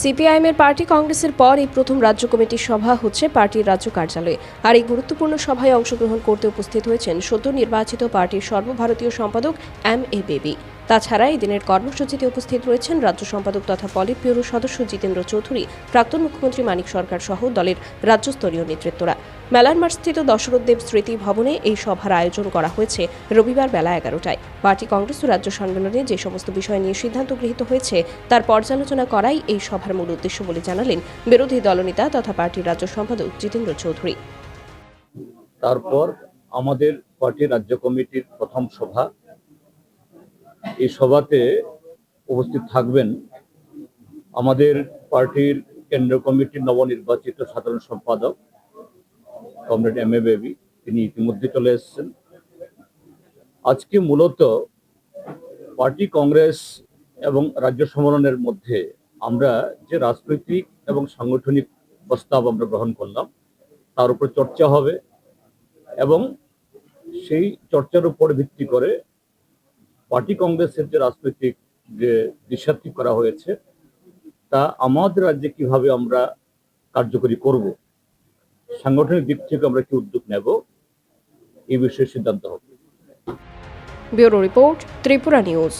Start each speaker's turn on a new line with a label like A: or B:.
A: সিপিআইএমের পার্টি কংগ্রেসের পর এই প্রথম রাজ্য কমিটির সভা হচ্ছে পার্টির রাজ্য কার্যালয়ে। আর এই গুরুত্বপূর্ণ সভায় অংশগ্রহণ করতে উপস্থিত হয়েছেন সদ্য নির্বাচিত পার্টির সর্বভারতীয় সম্পাদক এম এ বেবি। তাছাড়া এই দিনের কর্মসূচিতে উপস্থিত রয়েছেন রাজ্য সম্পাদক তথা পলিট ব্যুরো সদস্য জিতেন্দ্র চৌধুরী, প্রাক্তন মুখ্যমন্ত্রী মানিক সরকার সহ দলের রাজ্যস্তরীয় নেতৃত্বরা। মেলার মাঠস্থিত দশরথ স্মৃতি ভবনে এই সভার আয়োজন করা হয়েছে রবিবার বেলা এগারোটায়। পার্টি কংগ্রেস ও রাজ্য সম্মেলনে যে সমস্ত বিষয় নিয়ে সিদ্ধান্ত গৃহীত হয়েছে, তার পর্যালোচনা করাই এই সভার মূল উদ্দেশ্য বলে জানালেন বিরোধী দলনেতা তথা পার্টির রাজ্য সম্পাদক জিতেন্দ্র চৌধুরী।
B: তারপর আমাদের পার্টি রাজ্য কমিটির প্রথম সভা। এই সভাতে উপস্থিত থাকবেন আমাদের পার্টির কেন্দ্রীয় কমিটির নবনির্বাচিত সাধারণ সম্পাদক কমরেড এম এ বেবি তিনি ইতিমধ্যে চলে এসেছেন। আজকে মূলত পার্টি কংগ্রেস এবং রাজ্য সম্মেলনের মধ্যে আমরা যে রাজনৈতিক এবং সাংগঠনিক প্রস্তাব আমরা গ্রহণ করলাম, তার উপর চর্চা হবে এবং সেই চর্চার উপর ভিত্তি করে পার্টি কংগ্রেসের যে রাজনৈতিক যে দিশাটি করা হয়েছে, তা আমাদের রাজ্যে কীভাবে আমরা কার্যকরী করব? সাংগঠনিক দিক থেকে আমরা কি উদ্যোগ নেব, এই বিষয়ে সিদ্ধান্ত হবে।
A: Bureau report Tripura news.